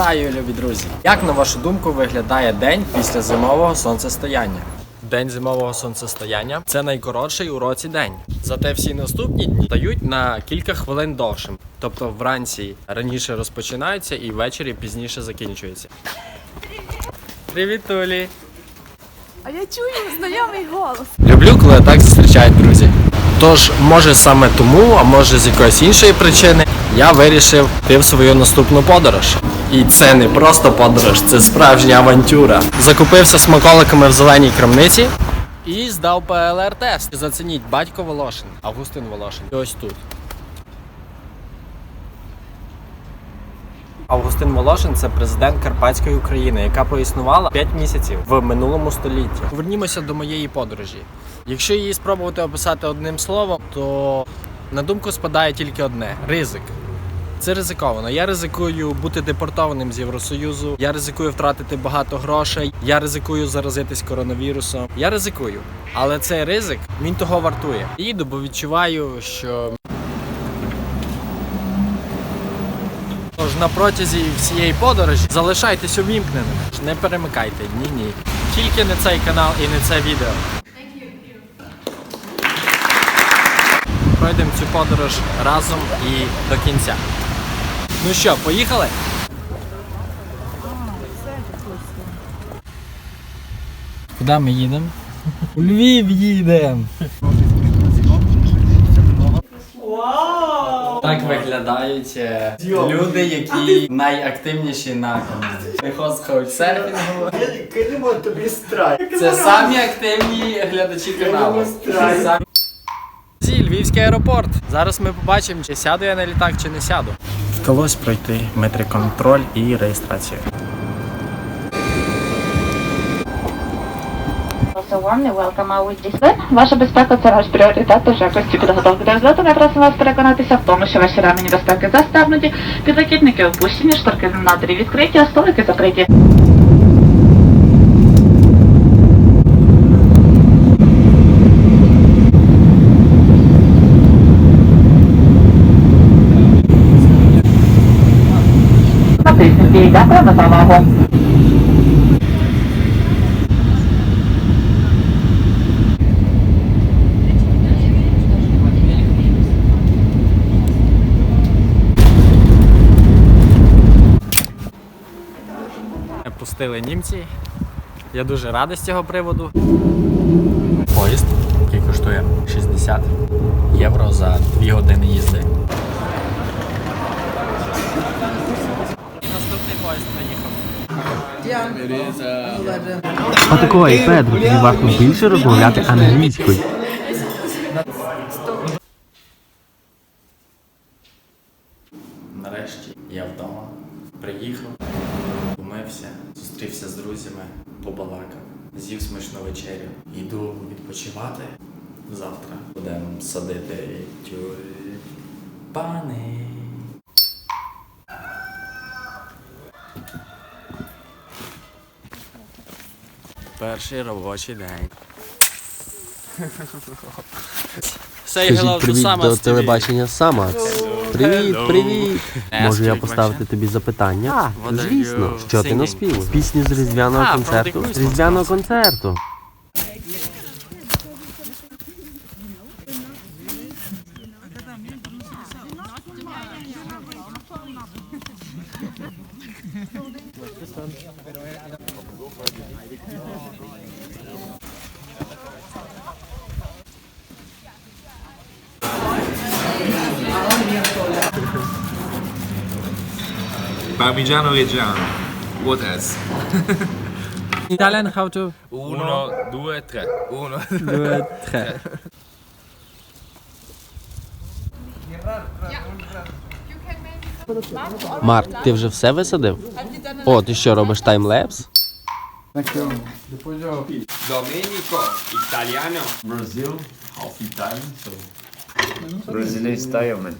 Вітаю, любі друзі! Як на вашу думку виглядає день після зимового сонцестояння? День зимового сонцестояння це найкоротший у році день. Зате всі наступні дні стають на кілька хвилин довшим. Тобто вранці раніше розпочинаються і ввечері пізніше закінчуються. Привіт, Толі! А я чую знайомий голос. Люблю, коли так зустрічають друзі. Тож, може саме тому, а може з якоїсь іншої причини, я вирішив йти в свою наступну подорож. І це не просто подорож, це справжня авантюра. Закупився смаколиками в зеленій крамниці і здав ПЛР-тест. Зацініть батько Волошин, Августин Волошин. І ось тут. Августин Волошин це президент Карпатської України, яка поіснувала 5 місяців в минулому столітті. Повернімося до моєї подорожі. Якщо її спробувати описати одним словом, то на думку спадає тільки одне ризик. Це ризиковано. Я ризикую бути депортованим з Євросоюзу. Я ризикую втратити багато грошей. Я ризикую заразитись коронавірусом. Я ризикую. Але цей ризик він того вартує. Їду, бо відчуваю, що Тож на протязі всієї подорожі залишайтесь увімкненими. Не перемикайте, ні ні. Тільки не цей канал і не це відео. Пройдемо цю подорож разом і до кінця. Ну що, поїхали? Куди ми їдемо? У Львів їдемо. Так виглядають е, люди, які найактивніші на каналі. Не хост серфінгу. Кинемо тобі страйк. Це самі активні глядачі каналу. Самі- Зі, Львівський аеропорт. Зараз ми побачимо, чи сяду я на літак, чи не сяду. Вдалося пройти метриконтроль і реєстрацію. Warmly welcome our web. Ваша безпека це наш пріоритет тож якості підготовки до злету. Ми просимо вас переконатися в тому, що ваші ремені безпеки застебнуті, підлокітники опущені, шторки на надрі відкриті, а столики закриті. Натисніть. За увагу. Пустили німці. Я дуже радий з цього приводу. Поїзд, який коштує 60 євро за 2 години їзди. Наступний поїзд приїхав. Отакої, Педро, тобі варто більше розмовляти англійською. Нарешті я вдома. Приїхав, умився, зустрівся з друзями, побалакав, з'їв смачну вечерю. Йду відпочивати. Завтра будемо садити тюльпани. Перший робочий день. Say hello Скажіть to привіт до TV. телебачення Самац. Привіт, привіт. Можу я поставити тобі запитання? А, звісно. Що ти наспів? Пісню з різдвяного концерту? З різдвяного концерту. Parmigiano Reggiano. What else? Italian how to Uno, due, tre. Uno. do it. tre. Марк, ти вже все висадив? О, ти що робиш таймлепс? Domenico, italiano. Brazil, half Italian, so. Brazilian style, man.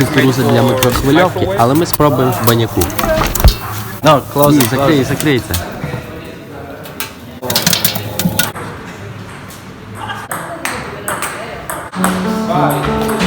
Кукуруза для микрохвильовки, але ми спробуємо в баняку. No, close закрий, закрий це. Тобі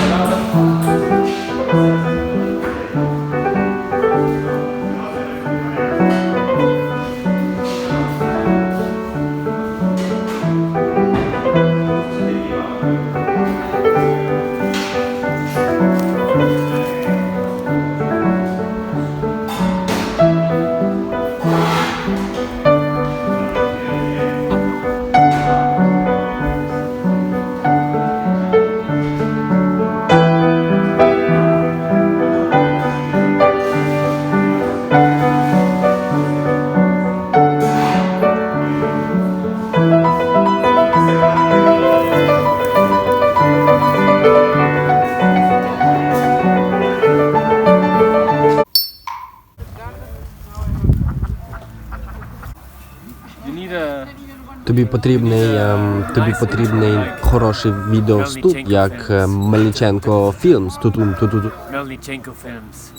потрібний, ем, тобі потрібний хороший відеовступ, як ем, Мельниченко Філмс. Тутум, туту. Melnichenko Films.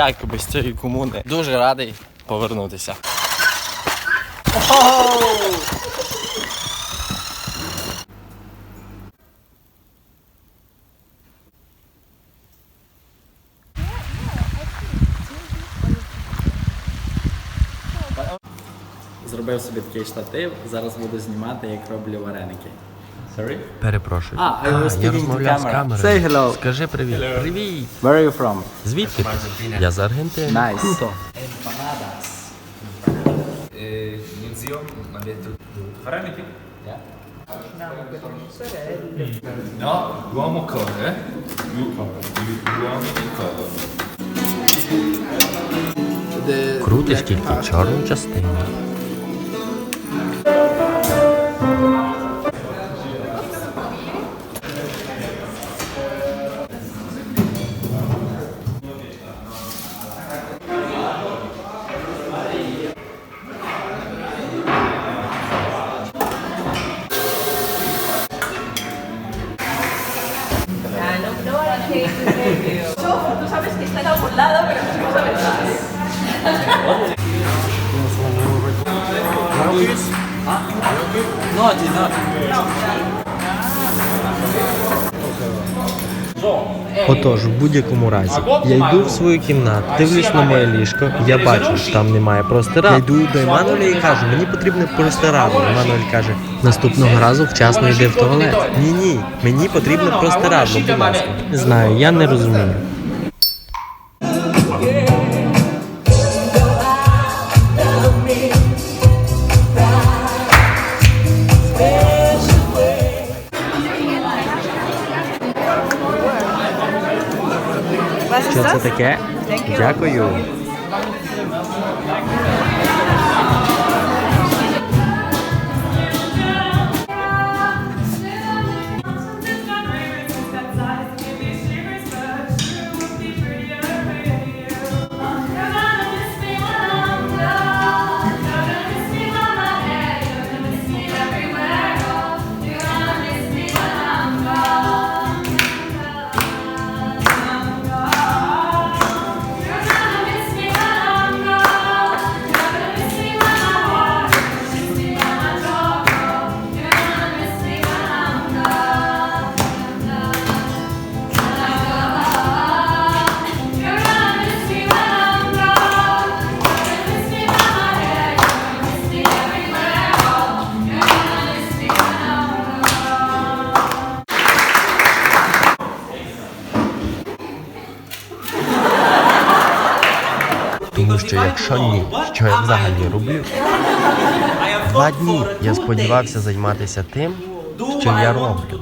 Ніяк без цієї комуни. Дуже радий повернутися. Зробив собі такий штатив, зараз буду знімати, як роблю вареники. Sorry? Перепрошую. А, I was я speaking to розмовляв з camera. камерою. Say hello. Скажи привіт. Привіт. Where are you from? Звідки? ти? Я з Аргентини. Nice. Mio zio mi ha detto Vareniki? No, l'uomo corre. L'u- Gli uomini corrono. Крутиш тільки чорну частину. Будь-якому разі, я йду в свою кімнату, дивлюсь на моє ліжко, я бачу, що там немає простира. Я йду до Еммануеля і кажу, мені потрібне простирадло. Еммануель каже, наступного разу вчасно йди в туалет. Ні, ні, мені потрібне простирадло, будь ласка. Не знаю, я не розумію. Це таке? Дякую. Що я взагалі роблю. Два дні я сподівався займатися тим, що я роблю.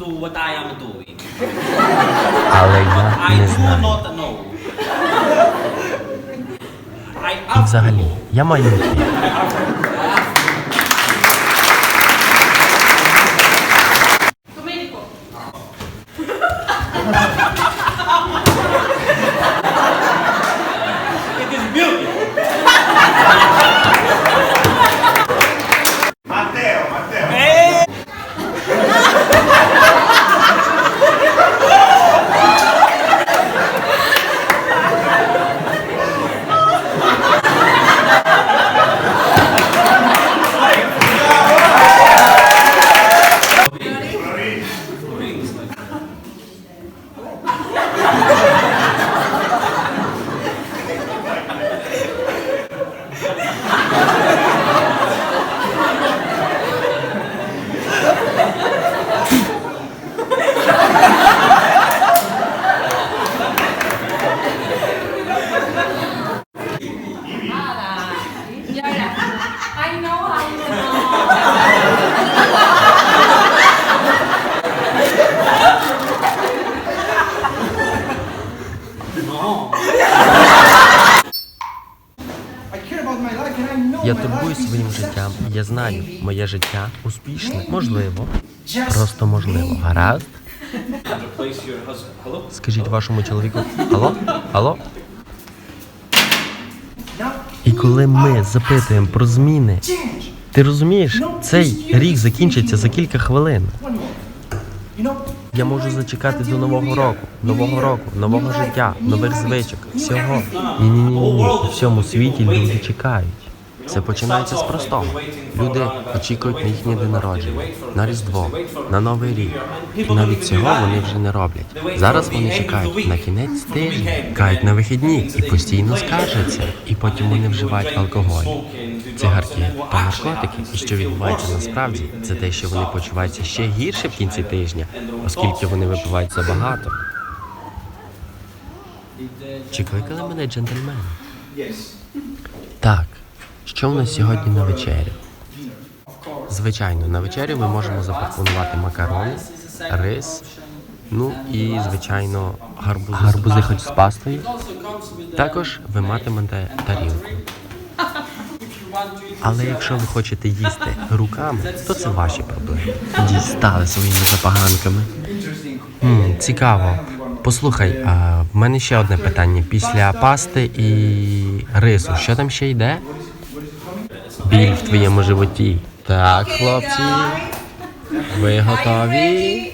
Але я не знаю. І взагалі, я маю йти. Domenico. Matteo, Matteo. I know how you know. Я турбуюсь своїм життям. і Я знаю, моє життя успішне. Можливо. Просто можливо. Гаразд. Скажіть вашому чоловіку. Алло? Алло? І коли ми запитуємо про зміни, ти розумієш, цей рік закінчиться за кілька хвилин. Я можу зачекати до нового року, нового року, нового життя, нових звичок, всього. Ні, ні, ні, ні. У всьому світі люди чекають. Все починається з простого. Люди очікують на їхнє день народження, на Різдво, на Новий рік. І навіть цього вони вже не роблять. Зараз вони чекають на кінець тижня, кають на вихідні і постійно скаржаться. І потім вони вживають алкоголь, цигарки та наркотики. І що відбувається насправді, це те, що вони почуваються ще гірше в кінці тижня, оскільки вони випивають забагато. Чи кликали мене джентльмен? Так. Що в нас сьогодні на вечерю? Звичайно, на вечерю ми можемо запропонувати макарони, рис, ну і, звичайно, гарбузи. Гарбузи хоч з пастою. Також ви матимете тарілку. Але якщо ви хочете їсти руками, то це ваші проблеми. Дістали своїми запаганками. М, цікаво. Послухай, а в мене ще одне питання. Після пасти і рису, що там ще йде? Біль в твоєму животі. Так, хлопці. Ви готові?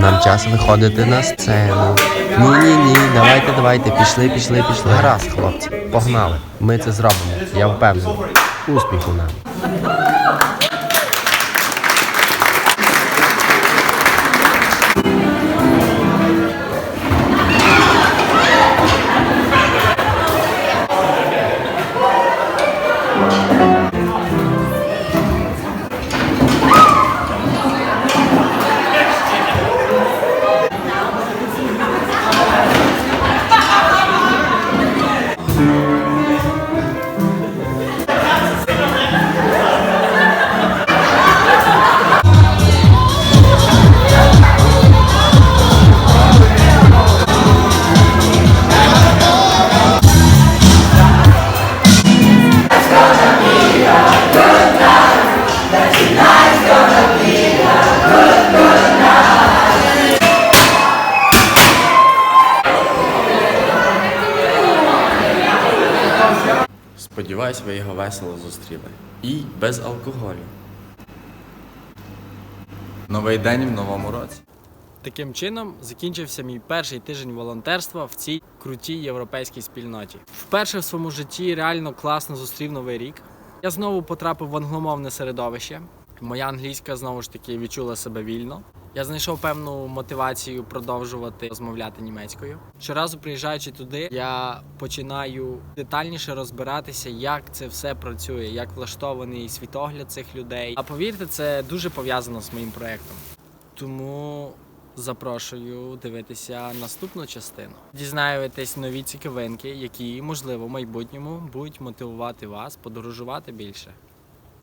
Нам час виходити на сцену. Ні, ні, ні, давайте, давайте, пішли, пішли, пішли. Гаразд, хлопці, погнали. Ми це зробимо. Я впевнений. Успіху нам. Сподіваюсь, ви його весело зустріли. І без алкоголю. Новий день в новому році. Таким чином закінчився мій перший тиждень волонтерства в цій крутій європейській спільноті. Вперше в своєму житті реально класно зустрів новий рік. Я знову потрапив в англомовне середовище. Моя англійська знову ж таки відчула себе вільно. Я знайшов певну мотивацію продовжувати розмовляти німецькою. Щоразу приїжджаючи туди, я починаю детальніше розбиратися, як це все працює, як влаштований світогляд цих людей. А повірте, це дуже пов'язано з моїм проектом. Тому запрошую дивитися наступну частину. Дізнаєтесь нові цікавинки, які, можливо, в майбутньому будуть мотивувати вас подорожувати більше.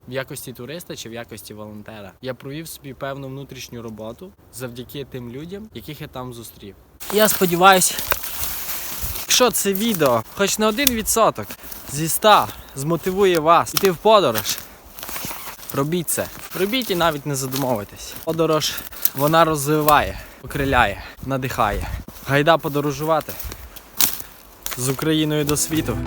В якості туриста чи в якості волонтера. Я провів собі певну внутрішню роботу завдяки тим людям, яких я там зустрів. Я сподіваюся, якщо це відео хоч на один відсоток зі ста змотивує вас йти в подорож, робіть це. Робіть і навіть не задумовуйтесь. Подорож вона розвиває, окриляє, надихає. Гайда подорожувати з Україною до світу.